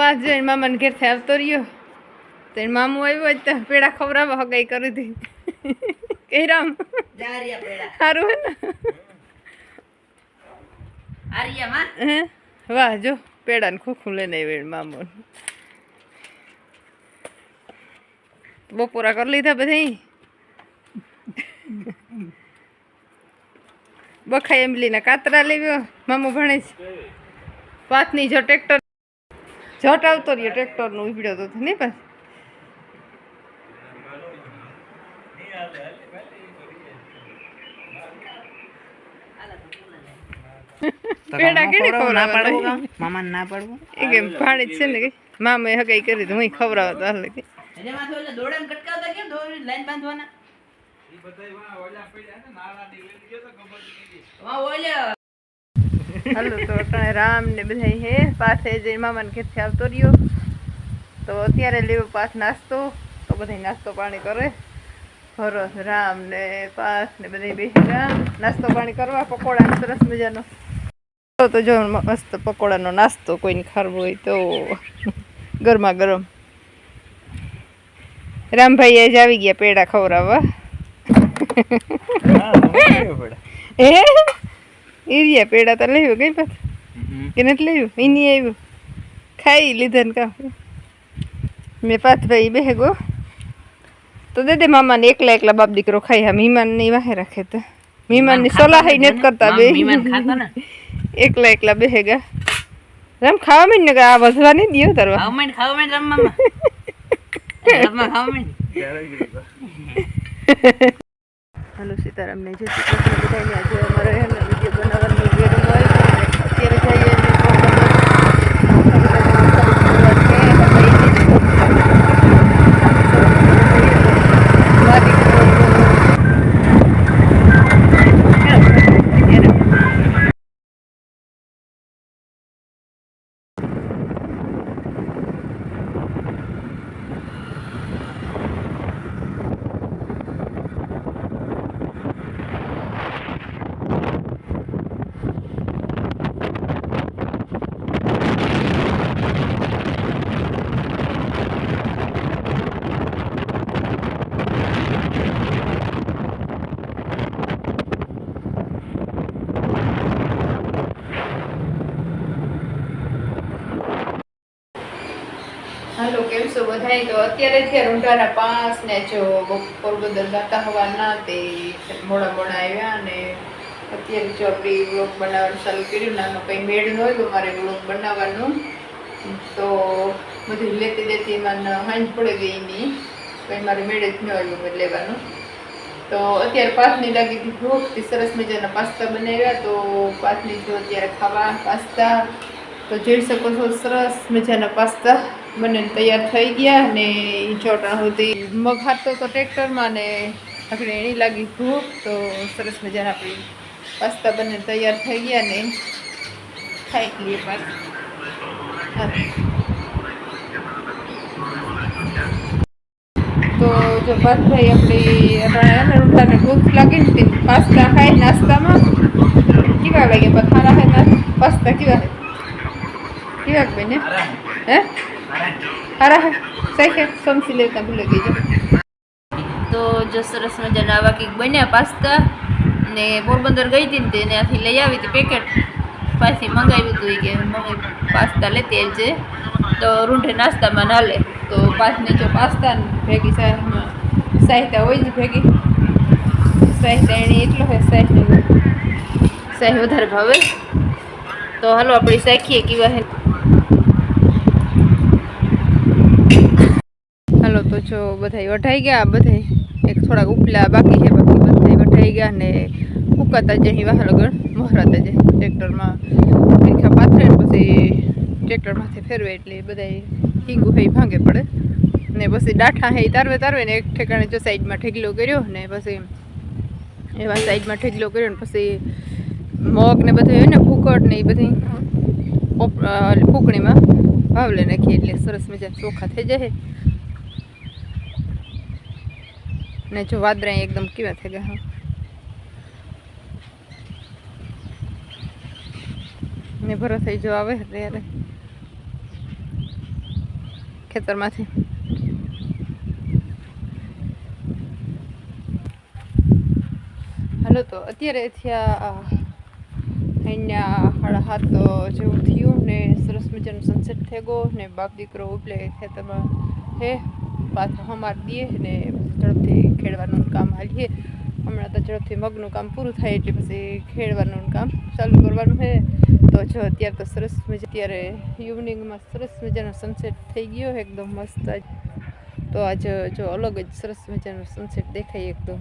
તો પાસ જઈને મામાને ઘેરથી આવતો રહ્યો. તો એનો મામું આવ્યો જ તો પેડા ખવડાવવા હગાઈ કરી દી કે રામ સારું હે ને? વાહ જો પેડા ને ખોખું લઈને આવ્યો એ મામો. બપોરા કરી લીધા બધા બખાઈ એમલીના કાતરા લેવ્યો. મામો ભણે છે. પાથની જો ટ્રેક્ટર જટ આવતો રહ્યો ટ્રેક્ટરનો ઉપડ્યો તો નહીં પાછ. પેડા કેને ખવડાવવા મામા ના પાડવું? એ કેમ ભાણે જ છે ને કે મામે હગાઈ કરી તો હું ખવડાવવા તો હાલે કે એટલે માં તો દોડે કટકાવતા કેમ દોડી લાઈન બાંધવાના? વાહ ઓલ્યા હાલો તો રામ ને બધા હે પાસે જઈ મામાને ઘેરથી આવતો રહ્યો. તો અત્યારે લેવો પાસ નાસ્તો તો બધા નાસ્તો પાણી કરે. હરસ રામ ને પાસ ને બધા બેસી નાસ્તો પાણી કરવા પકોડા સરસ મજાનો. તો તો જો મસ્ત પકોડાનો નાસ્તો કોઈને ખારવો હોય તો ગરમા ગરમ. રામભાઈ આજ આવી ગયા પેડા ખવડાવવા. હે? એરિયા પેડા તો લેવું કઈ પાછું. કે નથી લેવું? એની આવ્યું. ખાઈ લીધા ને કાં. મેં પાથભાઈ બેહગો તો દે મામાને એકલા એકલા બાપ દીકરો ખાઈ હા મહેમાનની વાહે રાખે તો. મહેમાનની સલાહ નથી કરતા બે મહેમાન ખાતા ને? એકલા એકલા બેહેગા રામ ખાવા માંડ ને આ વધવા નહીં દિયો તરવા ખાવા મેં ખાવા મેં રમવામાં રમવા ખાવા મેં હલો સીતારામને કૃષ્ણ. બધાને આજે અમારે હે ને વીડિયો બનાવવાનું વેરું હોય અત્યારે જઈએ ને હાલો બધાય તો અત્યારે છે રૂંઢાના પાંચ ને જો પોરબંદર ગાતા હવાના તે મોડા મોડા આવ્યા અને અત્યારે જો આપણે વ્લોગ બનાવવાનું ચાલુ કર્યું, નાનો કંઈ મેળ ન હોય મારે વ્લોગ બનાવવાનું. તો બધું લેતી દેતી એમાં હાંજ પડી ગઈ નહીં કંઈ મારે મેળ જ ન આવ્યું લેવાનું. તો અત્યારે પાસની લાગી હતી ભૂખ, તે સરસ મજાના પાસ્તા બનાવ્યા, તો પાસની જો અત્યારે ખાવા, પાસ્તા તો જોઈ શકો છો, સરસ મજાના પાસ્તા મને તૈયાર થઈ ગયા અને ચોટણ ચોટા સુધી મગ હાથતો તો ટ્રેક્ટરમાં ને આપણે એની લાગી ભૂખ, તો સરસ મજાના આપણી પાસ્તા બને તૈયાર થઈ ગયા ને ખાઈ લઈએ પાસ તો જો ભાઈ આપણી અટાણે રૂટાને ભૂખ લાગી ને પાસ્તા ખાઈ નાસ્તામાં. કેવા લાગે પણ ખારા હે ના પાસ્તા કેવા? કેવા બેને. હે? હારા હે સહી હે સમસી લેતા ભૂલી ગઈ જો તો જો સરસ મજાના આવા કંઈક બન્યા પાસ્તા ને પોરબંદર ગઈ હતી ને ત્યાંથી લઈ આવી હતી પેકેટ પાછી મંગાવ્યું હતું કે, મમ્મી, પાસ્તા લેતી આવજે. તો રૂંઢે નાસ્તામાં ના લે. તો પાછને જો પાસ્તા ભેગી સાહિત્ય હોય જ ભેગી. સાહિત્ય એણે એટલો હોય સાહિત્ય સાહેબ વધારે ભાવે. તો હાલો આપણે સાખીએ, કેવા હે. હાલો, તો જો બધા વઢાઈ ગયા બધા એક થોડાક ઉપલા બાકી છે, બાકી બધા વઢાઈ ગયા ને ફૂકાતા જ અહીં વાહ લગન મોહરાતા જાય ટ્રેક્ટરમાં પરીક્ષા પાથરે પછી ટ્રેક્ટરમાંથી ફેરવે એટલે બધા હિંગુ હે ભાંગે પડે. ને પછી ડાઠા હે તારવે તારવે ને એક ઠેકાણે જો સાઈડમાં ઠેકલો કર્યો ને પછી એવા સાઈડમાં ઠેકલો કર્યો ને પછી મગ ને બધું હોય ને ફૂકટ ને એ બધી ફૂકણીમાં ભાવલે નાખીએ એટલે સરસ મજા ચોખા થઈ જાય. ને જો વાદરા એકદમ કેવા થઈ ગયા ને ભરો થઈ જો આવે ત્યારે ખેતરમાંથી. હાલો તો અત્યારે થયા અહીંયા સાડા જેવું થયું ને સરસ મજાનો સનસેટ થઈ ગયો ને બાપ દીકરો ઉપલે ખેતરમાં હે, પાછા હમાર દીએ ને ઝડપથી ખેડવાનું કામ હાલીએ. હમણાં તો ઝડપથી મગનું કામ પૂરું થાય એટલે પછી ખેડવાનું કામ ચાલુ કરવાનું છે. તો જો અત્યારે તો સરસ મજા, અત્યારે ઇવનિંગમાં સરસ મજાનો સનસેટ થઈ ગયો એકદમ મસ્ત તો આજે જો અલગ જ સરસ મજાનો સનસેટ દેખાય એકદમ.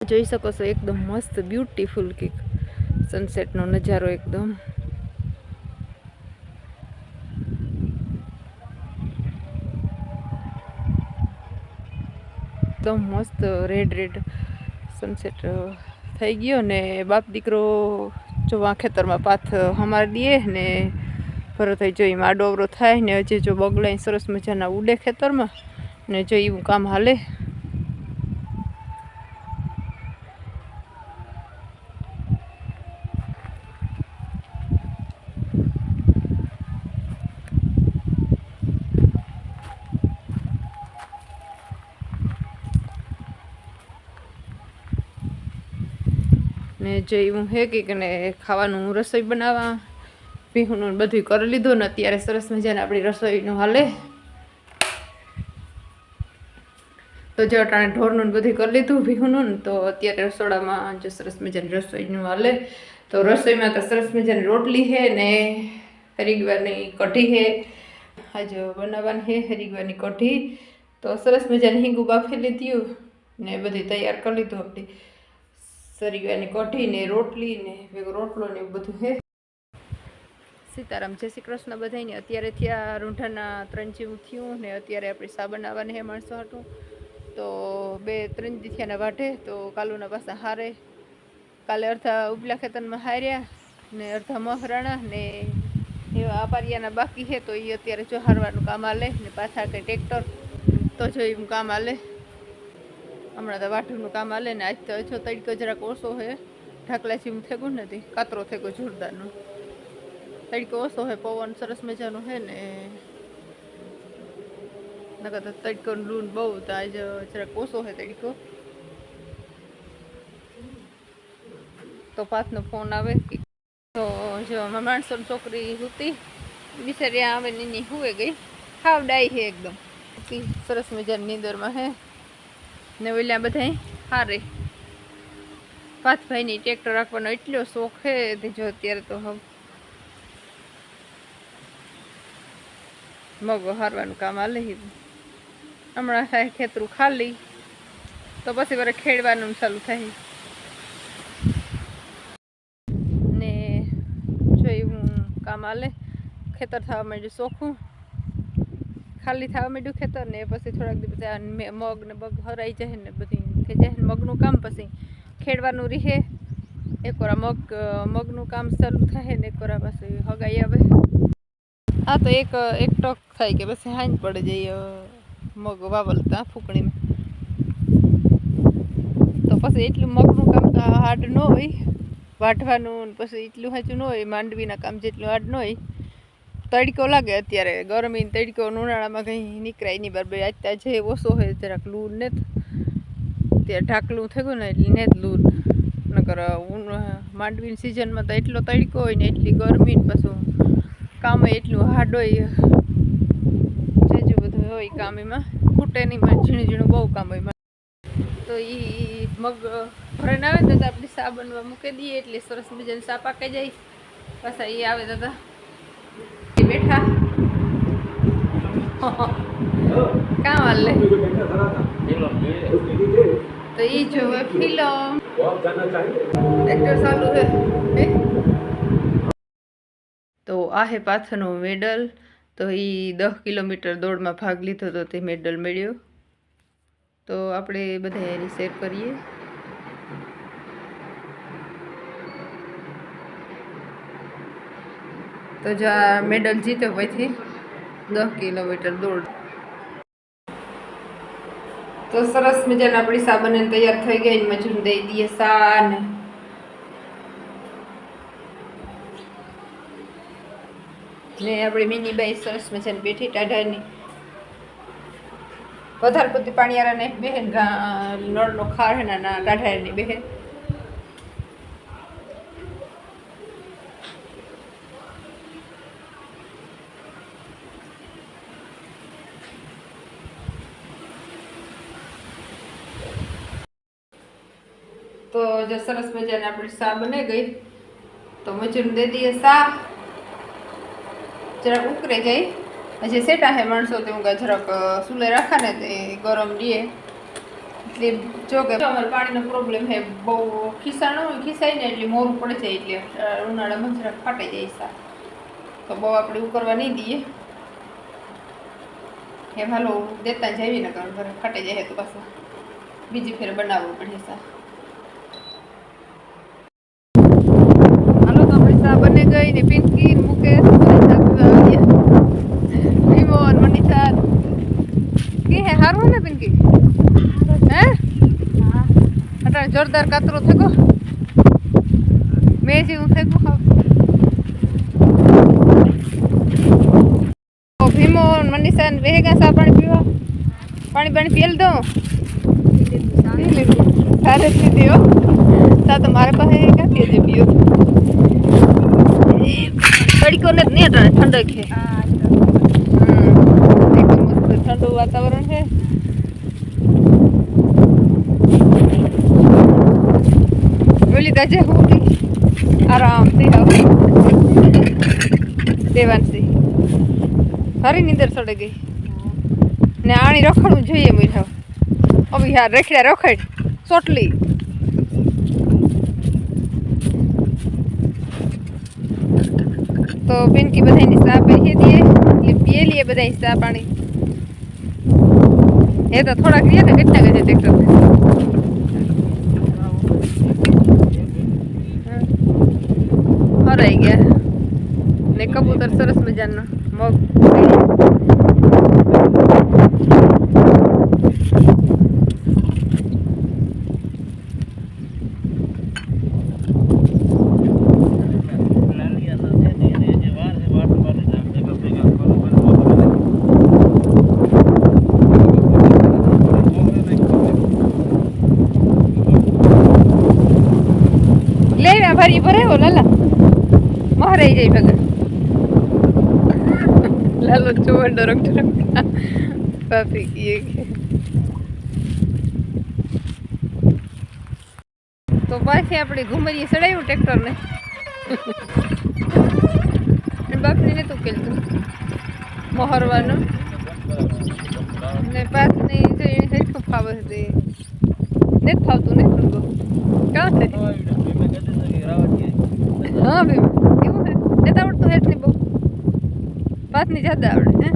જોઈ શકો છો, એકદમ મસ્ત બ્યુટીફુલ કેક. સનસેટનો નજારો એકદમ. એકદમ મસ્ત રેડ રેડ સનસેટ થઈ ગયો ને બાપ દીકરો જો ખેતરમાં પાથ હમાર દઈએ ને ભરો થઈ જો એમાં આડો અવરો થાય ને હજી જો બગલાઈ સરસ મજાના ઉડે ખેતરમાં ને જો એવું કામ હાલે. જે હું હે કે ખાવાનું રસોઈ બનાવવા. ભીહુંનું બધું કરી લીધું ને અત્યારે સરસ મજાને આપણી રસોઈનું હાલે. તો જો અટાણે ઢોરનું બધું કરી લીધું ભીહુંનું તો અત્યારે રસોડામાં જો સરસ મજાની રસોઈનું હાલે. તો રસોઈમાં તો સરસ મજાની રોટલી છે ને હરિગવાની કઢી છે. આજ બનાવવાની છે હરિગવાની કઢી. તો સરસ મજાની હિંગુ બાફી લીધી ને બધી તૈયાર કરી લીધું આપણી. સરીવાની કઢી ને રોટલી ને ભેગો રોટલો ને એવું બધું હે. સીતારામ, જય શ્રી કૃષ્ણ બધાને અત્યારે થયા રૂંઢાના ત્રણ જેવું થયું ને અત્યારે આપણે સા બનાવવાને હે માણસો હતું તો બે ત્રણ દિથિયાને વાઢે, તો કાલુના પાસા હારે. કાલે અડધા ઉપલા ખેતરમાં હાર્યા ને અડધા મહરાણા ને એવા અપારિયાના બાકી છે તો એ અત્યારે જો હારવાનું કામ આલે ને પાછા કંઈ ટ્રેક્ટર તો જો એમ કામ આલે. હમણાં તો વાઢુનું કામ હાલે ને આજ તો જો તડકો જરાક ઓછો છે ઢાકલા જેવું થેગું નથી, કાતરો થેગો જોરદારનો. તડકો ઓછો છે પવન સરસ મજાનો છે ને. નકર તો તડકો લૂન બહુ તો આજ જરાક ઓછો છે તડકો. તો પાથનો ફોન આવે. તો જો માણસોની છોકરી હતી, બિચારી આવે ને એની હુએ ગઈ. હાવ ડાઈ છે એકદમ. સરસ મજાની નીંદરમાં હે. ને ઓલા બધા હારે. પાથભાઈની ટ્રેક્ટર રાખવાનો એટલો શોખ છે જો અત્યારે તો હવે. મગો હારવાનું કામ હાલે. હમણાં થાય ખેતરું ખાલી, તો પછી વરે ખેડવાનું ચાલુ થાય. ને જો એવું કામ હાલે, ખેતર થવા માંડ્યું ચોખ્ખું. ખાલી થવા માંડ્યું ખેતર ને પછી થોડાક દિવસ મગ ને બગ હરાઈ જાય ને બધી થઈ જાય ને મગનું કામ પછી ખેડવાનું રીહે. એક મગ મગનું કામ ચાલુ થાય ને એક વાર પછી હગાઈ આવે. આ તો એક એક ટોક થાય કે પછી હાંજ પડી અ, મગ વાવલતા ફૂકણીમાં. તો પછી એટલું મગનું કામ તો હાર્ડ ન હોય. વાઢવાનું પછી એટલું સાચું ન હોય માંડવીના કામ જેટલું હાર્ડ ન હોય. તડકો લાગે અત્યારે. ગરમી તડકો ઉનાળામાં કંઈ નીકળાય નહીં. બરાબર તો આજે ઓછો હોય જરાક લૂર ને ત્યાં ઢાકલું ગયું ને એટલે ને જ લૂર નકર માંડવીની સિઝનમાં તો એટલો તડકો હોય ને એટલી ગરમી ને પાછું કામ એટલું હાર્ડ હોય. જેજું બધું હોય કામ એમાં. ખૂટે નહીં ઝીણું ઝીણું બહુ કામ હોય. તો એ મગ ભરણ આવે તો આપણે સા મૂકી દઈએ એટલે સરસ મજાની સાપ પાકી જાય. પાછા એ આવે દાદા. બેઠા. કાં વાલે તો એ જોવે ફિલ્મ ટ્રેક્ટર ચાલુ હે? તો આ હે પાથનો મેડલ. તો એ દસ કિલોમીટર દોડમાં ભાગ લીધો તો તે મેડલ મળ્યો. તો આપણે બધા એની શેર કરીએ. તો જો આ મેડલ જીત્યો પછી દસ કિલોમીટર દોડ. તો સરસ મજાના આપણી સાબન તૈયાર થઈ ગઈ મજૂર દઈ દઈએ સાને. ને આપણી મિની બાઈ સરસ મજાની બેઠી ટાઢાની વધારે પડતી પાણીયારા ને બેહે નળનો ખાર ના ટાઢાની ના કાઢાય તો જો સરસ મજાની આપણી સા બની ગઈ, તો મજૂરને દે દઈએ સા જરાક ઉકરે જાય. પછી સેટા હે માણસો તે હું જરાક સુલે રાખા ને તે ગરમ દે. એટલે જો કે અમારે પાણીનો પ્રોબ્લેમ હે, બહુ ખિસાણો હોય ખિસાય ને એટલે મોરું પડે જાય એટલે ઉનાળામાં જરાક ફાટી જાય સા તો બહુ આપણે ઉકરવા નહીં દઈએ. હે હાલો, દેતા જાવી ને ઘરે ફાટી જાય તો પાછું બીજી ફેર બનાવવું પડે સા હાલો તો આપણી સા બની ગઈ ને પિંકી ને મુકેશ બધા ચા પીવા આવી ગયા વિમોન મનીષા કે હે હારું ને પિંકી હે અટાણે જોરદાર કાતરો થકો મેં જેવું થકો હાવ ઓ ભીમોન મનીષા ને વેહગા સા પાણી પીવા પાણી પાણી પીએલ દો પી લીધું તારે જ પીધી હો તા તો મારે પાસે ક્યાંથી હજી પીયો તડકો ને નહીં ઠંડક છે. ઠંડુ વાતાવરણ છે. બોલી દાજે આરામથી આવ. દેવાનસી હરી નીંદર સડે ગઈ. ને આણી રખડવું જોઈએ મીઠા અભી હા રખડ્યા રખડ. ચોટલી. તો બેન કે બધાની સા પહેરી દઈએ એટલે પીએ લઈએ બધા સા પાણી. એ તો થોડાક રહીએ ને કેટલા ગજે ટ્રેક્ટર હરાઈ ગયા. ને કબૂતર સરસ મજાનો મગ લેવા ભરી ભરે હો લાલા. મહારાઈ જાય ભગત. લાલો ચુવર ડરક ડરક બાપી કીએ તો પાછી આપણે ઘુમરીએ ચડાવ્યું ટ્રેક્ટરને. બાપને નતું કેલતું મોહરવાનું. ને પાછની જો એની સરખું ફાવે છે. ને ફાવતું ને થોડું કાં છે? હા બેન કેવું છે. એ તો આવડતું હેઠની બહુ. પાછની જ્યાદા આવડે હે?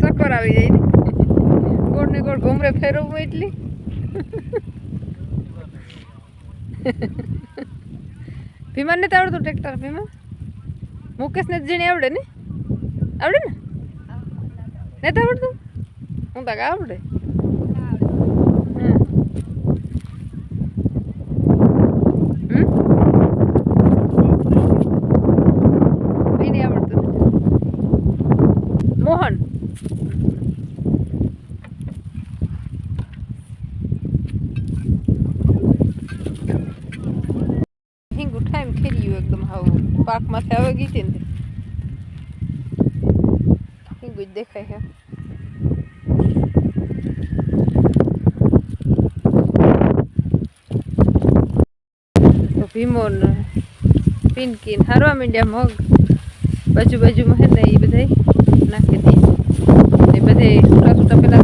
સકોર આવી જાય ને ગોળ ને ગોળ ઘુમરે ફેરવવું એટલી. ભીમાન ને તો આવડતું ટ્રેક્ટર ભીમા. મુકેશ ને જેને આવડે ને? આવડે ને? ને તો આવડતું? હું તો આવડે? મોહન. હિંગ એમ ખેર્યું એકદમ હાવ. પાકમાંથી આવે ગઈ હિંગ જ દેખાય છે. ભીમો ને પિનકી હારવા માંડ્યા મગ. બાજુ બાજુમાં હે ને એ બધાય નાખી દઈએ એ બધે છૂટા છૂટા પેલા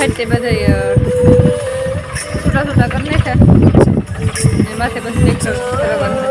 ખાતે બધા છૂટા છૂટા કરી નાખ્યા માથે બધું ટ્રેક્ટર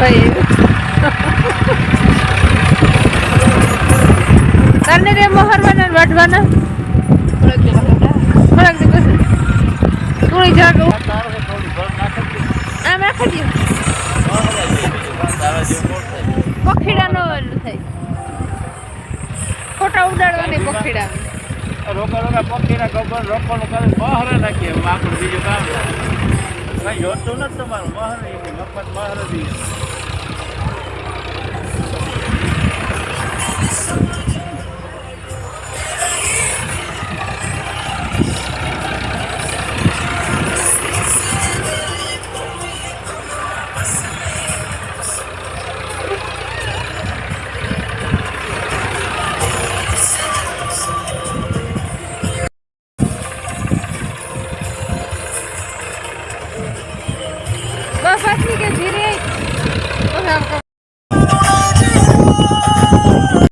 ભાઈ તને રે મોહરવાના ને વાઢવાના? થોડાક દિવસ થોડી જાગ આમ રાખી દો. પખીડાનો થાય. ખોટા ઉડાડવાની પખીડા રોકા રોકા પક્ષીના ગબ્બર રોકોનું કરે મહરે નાખીએ બીજું કામ કઈ જોતું નથી તમારું મહર મફત મહર દઈએ